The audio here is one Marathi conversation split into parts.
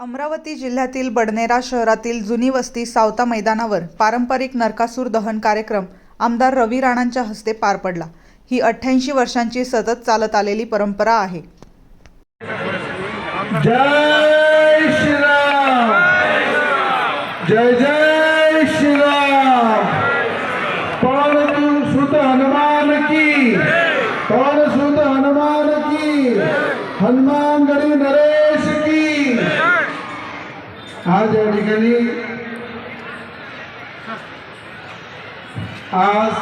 अमरावती जिल्ह्यातील बडनेरा शहरातील जुनी वस्ती सावता मैदानावर पारंपरिक नरकासूर दहन कार्यक्रम आमदार रवी राणांच्या हस्ते पार पडला. ही अठ्ठ्याऐंशी वर्षांची सतत चालत आलेली परंपरा आहे. जय श्रीराम! जय जय श्रीराम! आज या ठिकाणी आज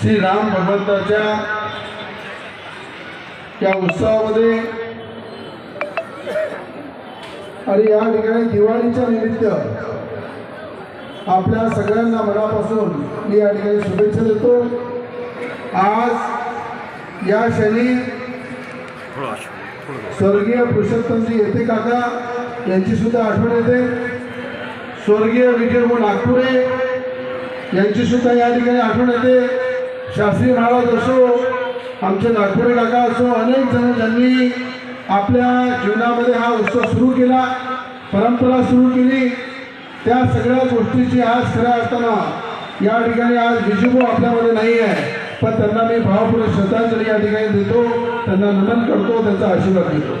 श्री राम भगवंताच्या या उत्सवामध्ये आणि या ठिकाणी दिवाळीच्या निमित्त आपल्या सगळ्यांना मनापासून मी या ठिकाणी शुभेच्छा देतो. आज या शनी स्वर्गीय पुरुषोत्तमजी येते काका. यांची सुद्धा आठवण येते. स्वर्गीय विजयभाऊ नागपुरे यांची सुद्धा या ठिकाणी आठवण येते. शास्त्री महाराज असो आमचे नागपुरे काका असो अनेक जण ज्यांनी आपल्या जीवनामध्ये हा उत्सव सुरू केला परंपरा सुरू केली त्या सगळ्या गोष्टीची आज खऱ्या असताना या ठिकाणी आज विजूभाऊ आपल्यामध्ये नाही आहे पण त्यांना मी भावपूर्वक श्रद्धांजली या ठिकाणी देतो. त्यांना नमन करतो त्यांचा आशीर्वाद घेतो.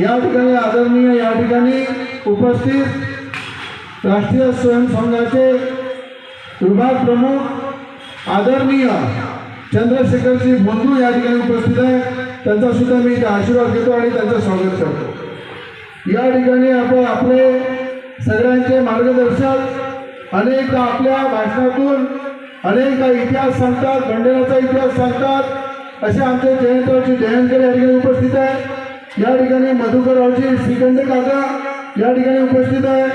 या ठिकाणी आदरणीय या ठिकाणी उपस्थित राष्ट्रीय स्वयंसंघाचे विभाग प्रमुख आदरणीय चंद्रशेखरजी बंधू या ठिकाणी उपस्थित आहे. त्यांचा सुद्धा मी आशीर्वाद घेतो आणि त्यांचं स्वागत करतो. या ठिकाणी आपण आपले सगळ्यांचे मार्गदर्शक अनेकदा आपल्या भाषणातून अनेकदा इतिहास सांगतात भंडाराचा इतिहास सांगतात. असे आमचे जयंतरावजी जयंतकर या ठिकाणी उपस्थित आहे. या ठिकाणी मधुकररावजी श्रीखंड काका या ठिकाणी उपस्थित आहे.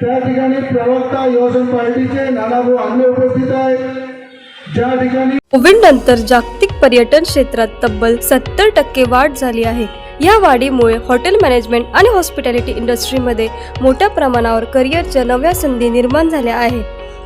त्या ठिकाणी प्रवक्ता युवासन पार्टीचे नानाभाऊ आंबे उपस्थित आहेत. ज्या ठिकाणी कोविड नंतर जागतिक पर्यटन क्षेत्रात तब्बल सत्तर टक्के वाढ झाली आहे. या वाढीमुळे हॉटेल मॅनेजमेंट आणि हॉस्पिटॅलिटी इंडस्ट्रीमध्ये मोठ्या प्रमाणावर करिअरच्या नव्या संधी निर्माण झाल्या आहेत.